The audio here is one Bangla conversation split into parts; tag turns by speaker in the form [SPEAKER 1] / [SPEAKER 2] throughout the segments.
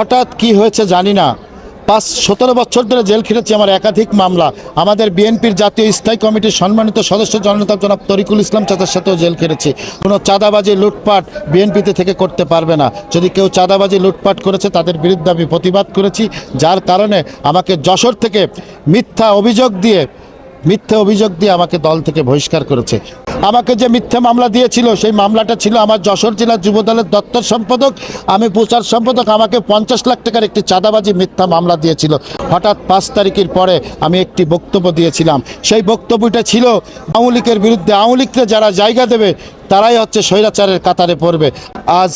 [SPEAKER 1] হঠাৎ কি হয়েছে জানি না। পাঁচ সতেরো বছর ধরে জেল খেটেছি আমার একাধিক মামলা। আমাদের বিএনপির জাতীয় স্থায়ী কমিটির সম্মানিত সদস্য জননেতা জনাব তরিকুল ইসলাম চাচার সাথেও জেল খেটেছি। কোনো চাঁদাবাজি, লুটপাট বিএনপিতে থেকে করতে পারবে না। যদি কেউ চাঁদাবাজি, লুটপাট করেছে, তাদের বিরুদ্ধে আমি প্রতিবাদ করেছি, যার কারণে আমাকে যশোর থেকে মিথ্যা অভিযোগ দিয়ে মিথ্যে অভিযোগ দিয়ে আমাকে দল থেকে বহিষ্কার করেছে। আমাকে যে মিথ্যে মামলা দিয়েছিল, সেই মামলাটা ছিল আমার যশোর জেলা যুব দলের দপ্তর সম্পাদক। আমি প্রচার সম্পাদক, আমাকে পঞ্চাশ লাখ টাকার একটি চাঁদাবাজি মিথ্যা মামলা দিয়েছিল। হঠাৎ পাঁচ তারিখের পরে আমি একটি বক্তব্য দিয়েছিলাম। সেই বক্তব্যটা ছিল, আওয়ামী লীগের বিরুদ্ধে, আওয়ামী লীগকে যারা জায়গা দেবে, তারাই হচ্ছে স্বৈরাচারের কাতারে পড়বে। আজ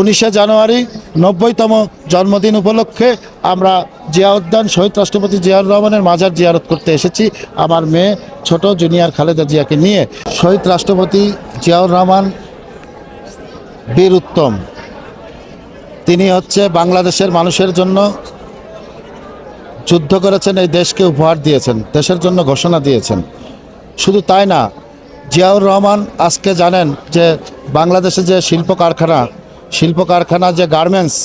[SPEAKER 1] উনিশে জানুয়ারি নব্বইতম জন্মদিন উপলক্ষে আমরা জিয়া উদ্যান শহীদ রাষ্ট্রপতি জিয়াউর রহমানের মাজার জিয়ারত করতে এসেছি। আমার মেয়ে ছোট জুনিয়র খালেদা জিয়াকে নিয়ে শহীদ রাষ্ট্রপতি জিয়াউর রহমান বীর উত্তম। তিনি হচ্ছে বাংলাদেশের মানুষের জন্য যুদ্ধ করেছেন, এই দেশকে উপহার দিয়েছেন, দেশের জন্য ঘোষণা দিয়েছেন। শুধু তাই না, জিয়াউর রহমান আজকে জানেন যে বাংলাদেশে যে শিল্প কারখানা শিল্প কারখানা যে গার্মেন্টস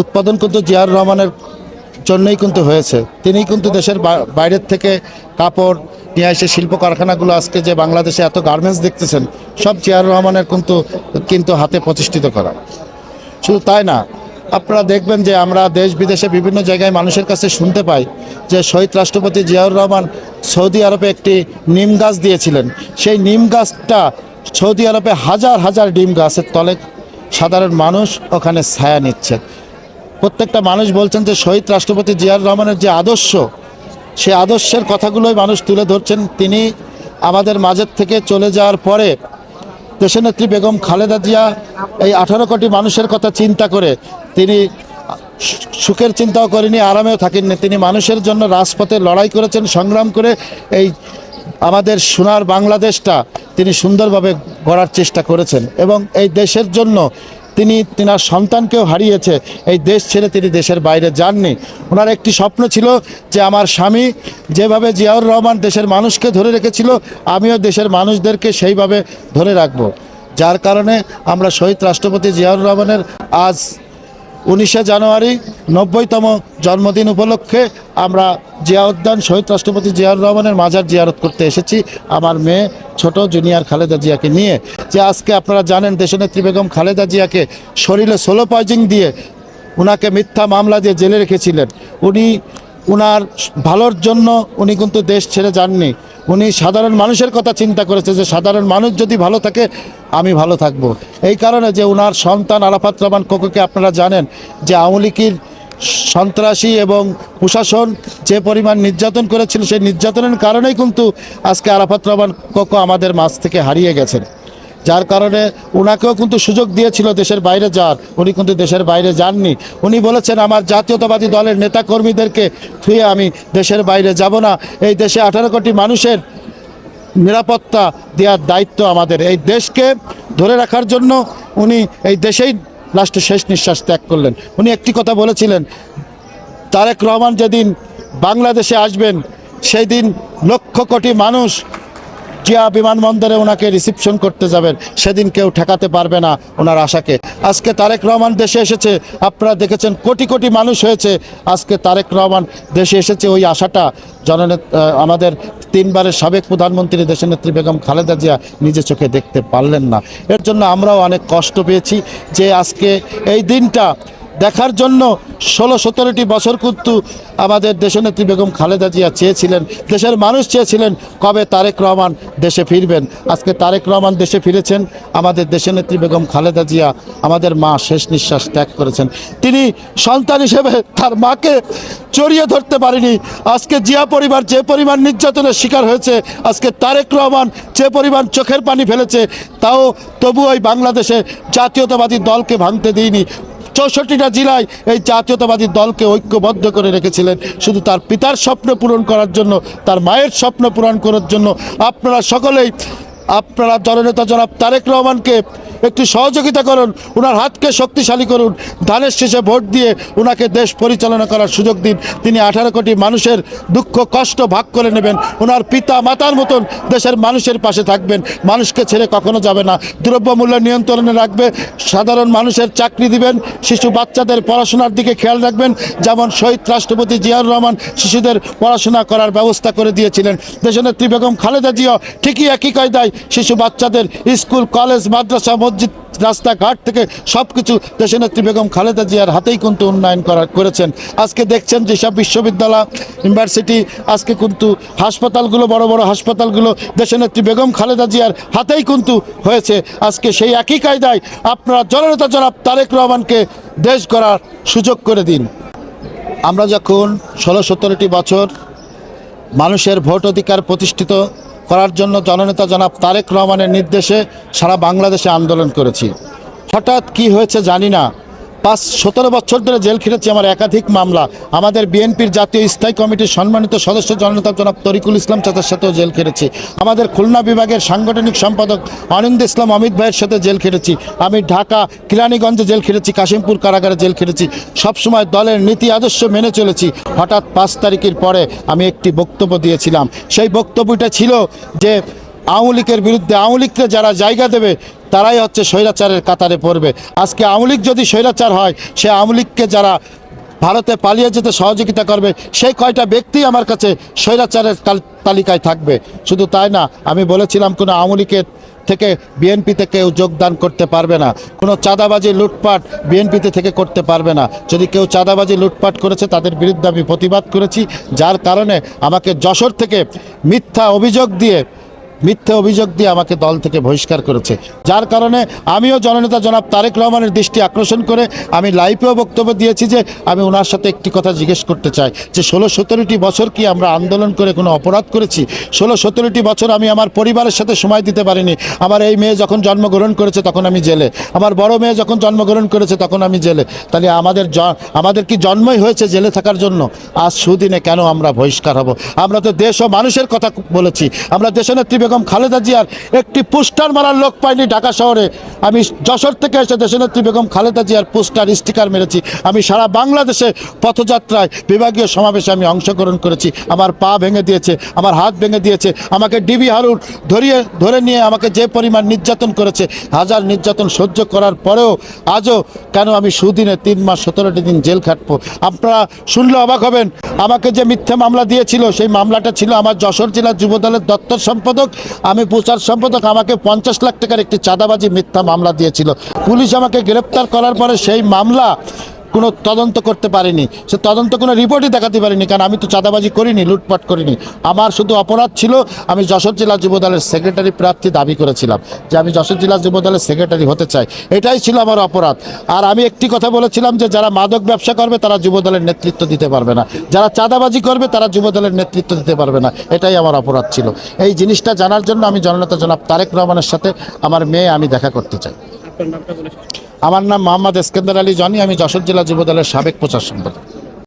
[SPEAKER 1] উৎপাদন কিন্তু জিয়াউর রহমানের জন্যই কিন্তু হয়েছে। তিনি কিন্তু দেশের বাইরের থেকে কাপড় নিয়ে এসে শিল্প কারখানাগুলো আজকে যে বাংলাদেশে এত গার্মেন্টস দেখতেছেন, সব জিয়ার রহমানের কিন্তু কিন্তু হাতে প্রতিষ্ঠিত করা। শুধু তাই না, আপনারা দেখবেন যে আমরা দেশ বিদেশে বিভিন্ন জায়গায় মানুষের কাছে শুনতে পাই যে শহীদ রাষ্ট্রপতি জিয়াউর রহমান সৌদি আরবে একটি নিম গাছ দিয়েছিলেন। সেই নিম গাছটা সৌদি আরবে হাজার হাজার ডিম গাছের তলে সাধারণ মানুষ ওখানে ছায়া নিচ্ছেন প্রত্যেকটা মানুষ বলছেন যে শহীদ রাষ্ট্রপতি জিয়াউর রহমানের যে আদর্শ সেই আদর্শের কথাগুলোই মানুষ তুলে ধরছেন। তিনি আমাদের মাঝের থেকে চলে যাওয়ার পরে দেশনেত্রী বেগম খালেদা জিয়া এই আঠারো কোটি মানুষের কথা চিন্তা করে তিনি সুখের চিন্তাও করেনি আরামেও থাকেননি। তিনি মানুষের জন্য রাজপথে লড়াই করেছেন, সংগ্রাম করে এই আমাদের সোনার বাংলাদেশটা তিনি সুন্দরভাবে গড়ার চেষ্টা করেছেন এবং এই দেশের জন্য তিনি তিনার সন্তানকেও হারিয়েছে। এই দেশ ছেড়ে তিনি দেশের বাইরে যাননি। ওনার একটি স্বপ্ন ছিল যে আমার স্বামী যেভাবে জিয়াউর রহমান দেশের মানুষকে ধরে রেখেছিল, আমিও দেশের মানুষদেরকে সেইভাবে ধরে রাখব। যার কারণে আমরা শহীদ রাষ্ট্রপতি জিয়াউর রহমানের আজ উনিশে জানুয়ারি নব্বইতম জন্মদিন উপলক্ষে আমরা জিয়া উদ্যান শহীদ রাষ্ট্রপতি জিয়াউর রহমানের মাজার জিয়ারত করতে এসেছি। আমার মেয়ে, ছোট জুনিয়র খালেদা জিয়াকে নিয়ে। যে আজকে আপনারা জানেন, দেশনেত্রী বেগম খালেদা জিয়াকে শরীরে সোলো পয়জিং দিয়ে ওনাকে মিথ্যা মামলা দিয়ে জেলে রেখেছিলেন। উনি উনার ভালোর জন্য উনি কিন্তু দেশ ছেড়ে যাননি। উনি সাধারণ মানুষের কথা চিন্তা করেছে যে সাধারণ মানুষ যদি ভালো থাকে, আমি ভালো থাকব। এই কারণে যে উনার সন্তান আরাফাত রহমান কোকোকে আপনারা জানেন যে আওয়ামী সন্ত্রাসী এবং প্রশাসন যে পরিমাণ নির্যাতন করেছিল, সেই নির্যাতনের কারণেই কিন্তু আজকে আরাফাত রহমান কোকো আমাদের মাঝ থেকে হারিয়ে গেছেন। যার কারণে ওনাকেও কিন্তু সুযোগ দিয়েছিল দেশের বাইরে যাওয়ার। উনি কিন্তু দেশের বাইরে যাননি। উনি বলেছেন, আমার জাতীয়তাবাদী দলের নেতাকর্মীদেরকে থুয়ে আমি দেশের বাইরে যাব না। এই দেশে আঠারো কোটি মানুষের নিরাপত্তা দেওয়ার দায়িত্ব আমাদের। এই দেশকে ধরে রাখার জন্য উনি এই দেশেই লাস্টে শেষ নিঃশ্বাস ত্যাগ করলেন। উনি একটি কথা বলেছিলেন, তারেক রহমান যেদিন বাংলাদেশে আসবেন সেই দিন লক্ষ কোটি মানুষ জিয়া বিমানবন্দরে ওনাকে রিসিপশন করতে যাবেন। সেদিন কেউ ঠেকাতে পারবে না ওনার আশাকে। আজকে তারেক রহমান দেশে এসেছে। আপনারা দেখেছেন কোটি কোটি মানুষ হয়েছে। আজকে তারেক রহমান দেশে এসেছে। ওই আশাটা জননে আমাদের তিনবারের সাবেক প্রধানমন্ত্রী দেশনেত্রী বেগম খালেদা জিয়া নিজে চোখে দেখতে পারলেন না। এর জন্য আমরাও অনেক কষ্ট পেয়েছি যে আজকে এই দিনটা দেখার জন্য ষোলো সতেরোটি বছর কিন্তু আমাদের দেশনেত্রী বেগম খালেদা জিয়া চেয়েছিলেন, দেশের মানুষ চেয়েছিলেন কবে তারেক রহমান দেশে ফিরবেন। আজকে তারেক রহমান দেশে ফিরেছেন, আমাদের দেশনেত্রী বেগম খালেদা জিয়া আমাদের মা শেষ নিঃশ্বাস ত্যাগ করেছেন। তিনি সন্তান হিসেবে তার মাকে চড়িয়ে ধরতে পারেনি। আজকে জিয়া পরিবার যে পরিমাণ নির্যাতনের শিকার হয়েছে, আজকে তারেক রহমান যে পরিমাণ চোখের পানি ফেলেছে, তাও তবু ওই বাংলাদেশে জাতীয়তাবাদী দলকে ভাঙতে দিইনি। চৌষট্টিটা জেলায় এই জাতীয়তাবাদী দলকে ঐক্যবদ্ধ করে রেখেছিলেন। শুধু তার পিতার স্বপ্ন পূরণ করার জন্য, তার মায়ের স্বপ্ন পূরণ করার জন্য। আপনারা সকলেই, আপনারা জননেতা জনাব তারেক রহমানকে একটু সহযোগিতা করুন ওনার হাতকে শক্তিশালী করুন। ধানের শেষে ভোট দিয়ে ওনাকে দেশ পরিচালনা করার সুযোগ দিন। তিনি আঠারো কোটি মানুষের দুঃখ, কষ্ট ভাগ করে নেবেন। ওনার পিতা মাতার মতন দেশের মানুষের পাশে থাকবেন। মানুষকে ছেড়ে কখনো যাবে না। দ্রব্যমূল্য নিয়ন্ত্রণে রাখবে। সাধারণ মানুষের চাকরি দিবেন। শিশু বাচ্চাদের পড়াশোনার দিকে খেয়াল রাখবেন। যেমন শহীদ রাষ্ট্রপতি জিয়াউর রহমান শিশুদের পড়াশোনা করার ব্যবস্থা করে দিয়েছিলেন। দেশনেত্রী বেগম খালেদা জিয়া ঠিকই একই কায়দায় শিশু বাচ্চাদের স্কুল, কলেজ, মাদ্রাসা মসজিদ, রাস্তাঘাট থেকে সব কিছু দেশনেত্রী বেগম খালেদা জিয়ার হাতেই কিন্তু উন্নয়ন করা করেছেন। আজকে দেখছেন যেসব বিশ্ববিদ্যালয়, ইউনিভার্সিটি, আজকে কিন্তু হাসপাতালগুলো, বড় বড় হাসপাতালগুলো দেশনেত্রী বেগম খালেদা জিয়ার হাতেই কিন্তু হয়েছে। আজকে সেই একই কায়দায় আপনারা জননেতা জনাব তারেক রহমানকে দেশ গড়ার সুযোগ করে দিন। আমরা যখন ষোলো সতেরোটি বছর মানুষের ভোট অধিকার প্রতিষ্ঠিত করার জন্য জননেতা জনাব তারেক রহমানের নির্দেশে সারা বাংলাদেশে আন্দোলন করেছি। হঠাৎ কি হয়েছে জানি না। পাঁচ সতেরো বছর ধরে জেল খেটেছি আমার একাধিক মামলা। আমাদের বিএনপির জাতীয় স্থায়ী কমিটির সম্মানিত সদস্য জননেতা জনাব তরিকুল ইসলাম চাচার সাথেও জেল খেটেছি। আমাদের খুলনা বিভাগের সাংগঠনিক সম্পাদক অনিন্দ ইসলাম অমিত ভাইয়ের সাথে জেল খেটেছি। আমি ঢাকা কিরানীগঞ্জে জেল খেটেছি, কাশিমপুর কারাগারে জেল খেটেছি। সবসময় দলের নীতি আদর্শ মেনে চলেছি। হঠাৎ পাঁচ তারিখের পরে আমি একটি বক্তব্য দিয়েছিলাম। সেই বক্তব্যটা ছিল যে আওয়ামী লীগের বিরুদ্ধে আওয়ামী লীগকে যারা জায়গা দেবে তারাই হচ্ছে স্বৈরাচারের কাতারে পড়বে। আজকে আওয়ামী যদি স্বৈরাচার হয়, সে আওয়ামী যারা ভারতে পালিয়ে যেতে সহযোগিতা করবে, সেই কয়টা ব্যক্তি আমার কাছে স্বৈরাচারের তালিকায় থাকবে। শুধু তাই না, আমি বলেছিলাম কোনো আওয়ামী থেকে বিএনপিতে কেউ যোগদান করতে পারবে না। কোনো চাঁদাবাজি, লুটপাট বিএনপিতে থেকে করতে পারবে না। যদি কেউ চাঁদাবাজি, লুটপাট করেছে, তাদের বিরুদ্ধে আমি প্রতিবাদ করেছি, যার কারণে আমাকে যশোর থেকে মিথ্যা অভিযোগ দিয়ে মিথ্যে অভিযোগ দিয়ে আমাকে দল থেকে বহিষ্কার করেছে। যার কারণে আমিও জননেতা জনাব তারেক রহমানের দৃষ্টি আকর্ষণ করে আমি লাইভেও বক্তব্য দিয়েছি যে আমি ওনার সাথে একটি কথা জিজ্ঞেস করতে চাই যে ষোলো সতেরোটি বছর কি আমরা আন্দোলন করে কোনো অপরাধ করেছি? ষোলো সতেরোটি বছর আমি আমার পরিবারের সাথে সময় দিতে পারিনি। আমার এই মেয়ে যখন জন্মগ্রহণ করেছে তখন আমি জেলে। আমার বড় মেয়ে যখন জন্মগ্রহণ করেছে তখন আমি জেলে। তাহলে আমাদের আমাদের কি জন্মই হয়েছে জেলে থাকার জন্য? আজ সুদিনে কেন আমরা বহিষ্কার হব? আমরা তো দেশ ও মানুষের কথা বলেছি। আমরা দেশনেত্রী বেগম খালেদা জিয়ার একটি পোস্টার মারার লোক পাইনি ঢাকা শহরে। আমি যশোর থেকে এসে দেশনেত্রী বেগম খালেদা জিয়ার পোস্টার, স্টিকার মেরেছি। আমি সারা বাংলাদেশে পথযাত্রায় বিভাগীয় সমাবেশে আমি অংশগ্রহণ করেছি। আমার পা ভেঙে দিয়েছে, আমার হাত ভেঙে দিয়েছে। আমাকে ডিবি হারুন ধরিয়ে, ধরে নিয়ে আমাকে যে পরিমাণ নির্যাতন করেছে, হাজার নির্যাতন সহ্য করার পরেও আজও কেন আমি সুদিনে তিন মাস সতেরোটি দিন জেল খাটবো? আপনারা শুনলে অবাক হবেন। আমাকে যে মিথ্যে মামলা দিয়েছিল, সেই মামলাটা ছিল আমার যশোর জেলা যুবদলের দপ্তর সম্পাদক আমি প্রচার সম্পাদক, আমাকে পঞ্চাশ লাখ টাকার একটি চাঁদাবাজি মিথ্যা মামলা দিয়েছিল। পুলিশ আমাকে গ্রেপ্তার করার পরে সেই মামলা কোনো তদন্ত করতে পারিনি। সে তদন্ত কোনো রিপোর্টই দেখাতে পারিনি, কারণ আমি তো চাঁদাবাজি করিনি, লুটপাট করিনি। আমার শুধু অপরাধ ছিল, আমি যশোর জেলা যুবদলের সেক্রেটারি প্রার্থী দাবি করেছিলাম, যে আমি যশোর জেলা যুবদলের সেক্রেটারি হতে চাই। এটাই ছিল আমার অপরাধ। আর আমি একটি কথা বলেছিলাম যে, যারা মাদক ব্যবসা করবে, তারা যুবদলের নেতৃত্ব দিতে পারবে না। যারা চাঁদাবাজি করবে, তারা যুবদলের নেতৃত্ব দিতে পারবে না। এটাই আমার অপরাধ ছিল। এই জিনিসটা জানার জন্য আমি জননেতা জনাব তারেক রহমানের সাথে আমার মেয়ে আমি দেখা করতে চাই। আমার নাম মোহাম্মদ এসকেন্দার আলী জনি আমি যশোর জেলা যুবদলের সাবেক প্রচার সম্পাদক।